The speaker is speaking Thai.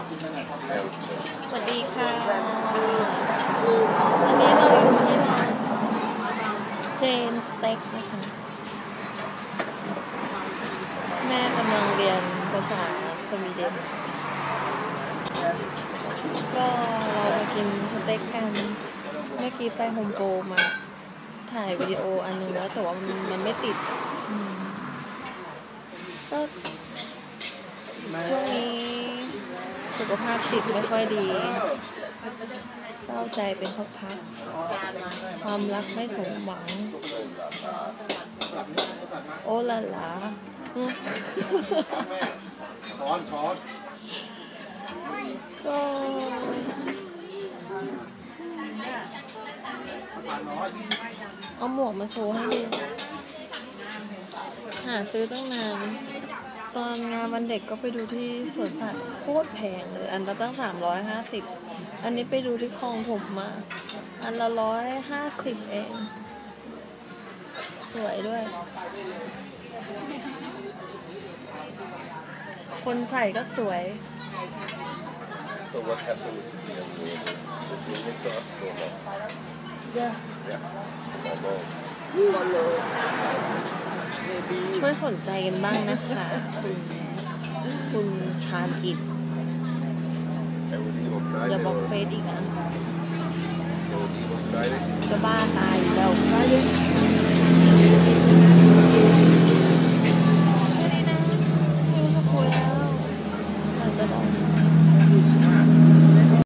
สวัสดีค่ะวันนี้เราอยู่ที่ร้านเจนสเต็กนะคะแม่กำลังเรียนภาษาสวีเดนก็เรามากินสเต็กกัน เมื่อกี้ไปโฮมโปรมาถ่ายวิดีโออันนึงแล้วแต่ว่ามันไม่ติดก็ช่วงนี้ สุขภาพจิตไม่ค่อยดี เศร้าใจเป็นพักๆความรักไม่สมหวัง โอ้ละละอืมช้อนช้อนก็น้อยเอาหมวกมาโชว์ให้ดูหาซื้อตั้งนาน ตอนงานวันเด็กก็ไปดูที่สวนสัตว์โคตรแพงเลย อันละตั้งสามร้อยห้าสิบอันนี้ไปดูที่คลองผมมา อันละร้อยห้าสิบเอง สวยด้วย คนใส่ก็สวย So what happened with the um, the unit got normal? เยอะ Yeah. Normal. ช่วยสนใจกันบ้างนะคะ คุณคุณชาญกิจอย่าบอกเฟซอีกนะจะบ้าตายอยู่แล้วใช่ไหม